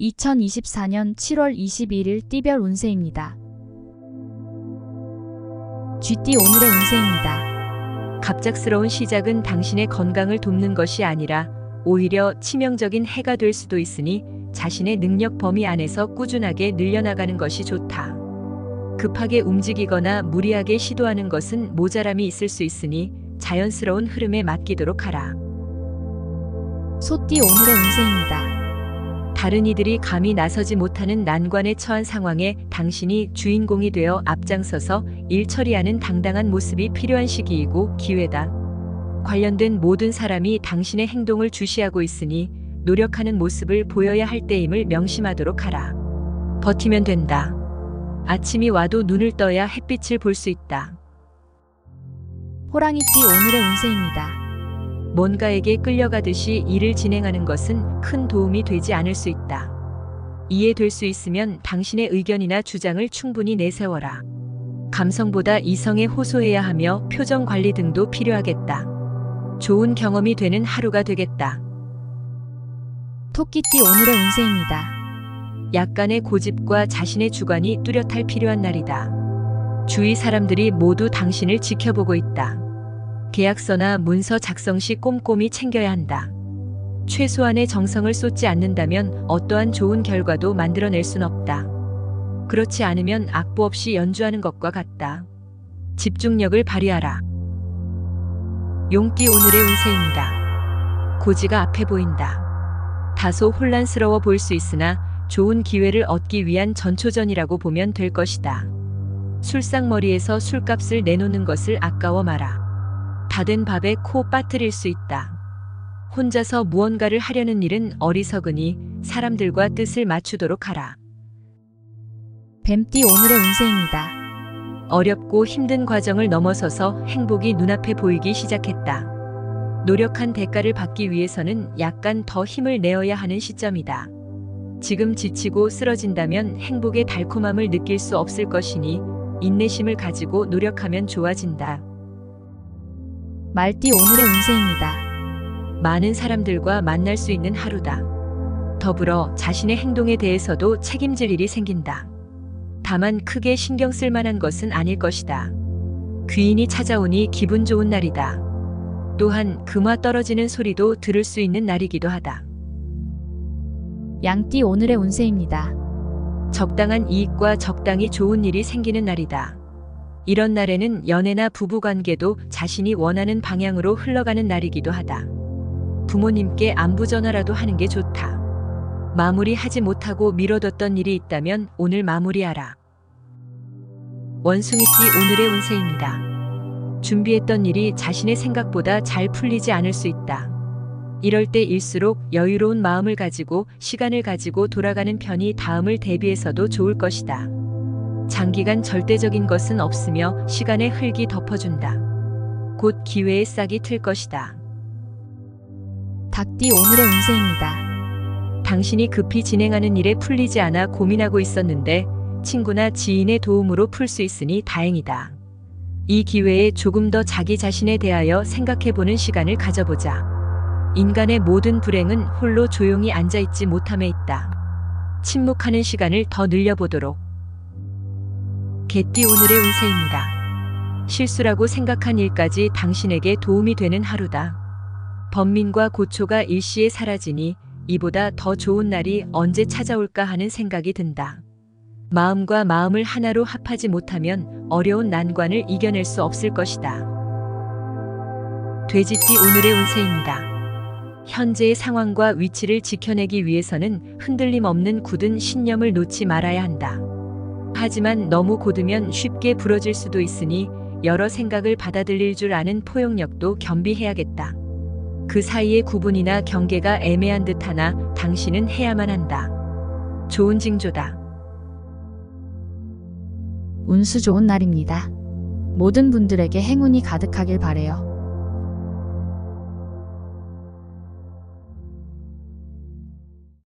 2024년 7월 21일 띠별 운세입니다. GT 오늘의 운세입니다. 갑작스러운 시작은 당신의 건강을 돕는 것이 아니라 오히려 치명적인 해가 될 수도 있으니 자신의 능력 범위 안에서 꾸준하게 늘려나가는 것이 좋다. 급하게 움직이거나 무리하게 시도하는 것은 모자람이 있을 수 있으니 자연스러운 흐름에 맡기도록 하라. 소띠 오늘의 운세입니다. 다른 이들이 감히 나서지 못하는 난관에 처한 상황에 당신이 주인공이 되어 앞장서서 일 처리하는 당당한 모습이 필요한 시기이고 기회다. 관련된 모든 사람이 당신의 행동을 주시하고 있으니 노력하는 모습을 보여야 할 때임을 명심하도록 하라. 버티면 된다. 아침이 와도 눈을 떠야 햇빛을 볼 수 있다. 호랑이띠 오늘의 운세입니다. 뭔가에게 끌려가듯이 일을 진행하는 것은 큰 도움이 되지 않을 수 있다. 이해될 수 있으면 당신의 의견이나 주장을 충분히 내세워라. 감성보다 이성에 호소해야 하며 표정 관리 등도 필요하겠다. 좋은 경험이 되는 하루가 되겠다. 토끼띠 오늘의 운세입니다. 약간의 고집과 자신의 주관이 뚜렷할 필요한 날이다. 주위 사람들이 모두 당신을 지켜보고 있다. 계약서나 문서 작성 시 꼼꼼히 챙겨야 한다. 최소한의 정성을 쏟지 않는다면 어떠한 좋은 결과도 만들어낼 순 없다. 그렇지 않으면 악보 없이 연주하는 것과 같다. 집중력을 발휘하라. 용띠 오늘의 운세입니다. 고지가 앞에 보인다. 다소 혼란스러워 보일 수 있으나 좋은 기회를 얻기 위한 전초전이라고 보면 될 것이다. 술상머리에서 술값을 내놓는 것을 아까워 마라. 다된 밥에 코 빠뜨릴 수 있다. 혼자서 무언가를 하려는 일은 어리석으니 사람들과 뜻을 맞추도록 하라. 뱀띠 오늘의 운세입니다. 어렵고 힘든 과정을 넘어서서 행복이 눈앞에 보이기 시작했다. 노력한 대가를 받기 위해서는 약간 더 힘을 내어야 하는 시점이다. 지금 지치고 쓰러진다면 행복의 달콤함을 느낄 수 없을 것이니 인내심을 가지고 노력하면 좋아진다. 말띠 오늘의 운세입니다. 많은 사람들과 만날 수 있는 하루다. 더불어 자신의 행동에 대해서도 책임질 일이 생긴다. 다만 크게 신경 쓸 만한 것은 아닐 것이다. 귀인이 찾아오니 기분 좋은 날이다. 또한 금화 떨어지는 소리도 들을 수 있는 날이기도 하다. 양띠 오늘의 운세입니다. 적당한 이익과 적당히 좋은 일이 생기는 날이다. 이런 날에는 연애나 부부 관계도 자신이 원하는 방향으로 흘러가는 날이기도 하다. 부모님께 안부 전화라도 하는 게 좋다. 마무리하지 못하고 미뤄뒀던 일이 있다면 오늘 마무리하라. 원숭이띠 오늘의 운세입니다. 준비했던 일이 자신의 생각보다 잘 풀리지 않을 수 있다. 이럴 때일수록 여유로운 마음을 가지고 시간을 가지고 돌아가는 편이 다음을 대비해서도 좋을 것이다. 장기간 절대적인 것은 없으며 시간의 흙이 덮어준다. 곧 기회의 싹이 틀 것이다. 닭띠 오늘의 운세입니다. 당신이 급히 진행하는 일에 풀리지 않아 고민하고 있었는데 친구나 지인의 도움으로 풀 수 있으니 다행이다. 이 기회에 조금 더 자기 자신에 대하여 생각해보는 시간을 가져보자. 인간의 모든 불행은 홀로 조용히 앉아있지 못함에 있다. 침묵하는 시간을 더 늘려보도록. 개띠 오늘의 운세입니다. 실수라고 생각한 일까지 당신에게 도움이 되는 하루다. 번민과 고초가 일시에 사라지니 이보다 더 좋은 날이 언제 찾아올까 하는 생각이 든다. 마음과 마음을 하나로 합하지 못하면 어려운 난관을 이겨낼 수 없을 것이다. 돼지띠 오늘의 운세입니다. 현재의 상황과 위치를 지켜내기 위해서는 흔들림 없는 굳은 신념을 놓지 말아야 한다. 하지만 너무 곧으면 쉽게 부러질 수도 있으니 여러 생각을 받아들일 줄 아는 포용력도 겸비해야겠다. 그 사이의 구분이나 경계가 애매한 듯하나 당신은 해야만 한다. 좋은 징조다. 운수 좋은 날입니다. 모든 분들에게 행운이 가득하길 바래요.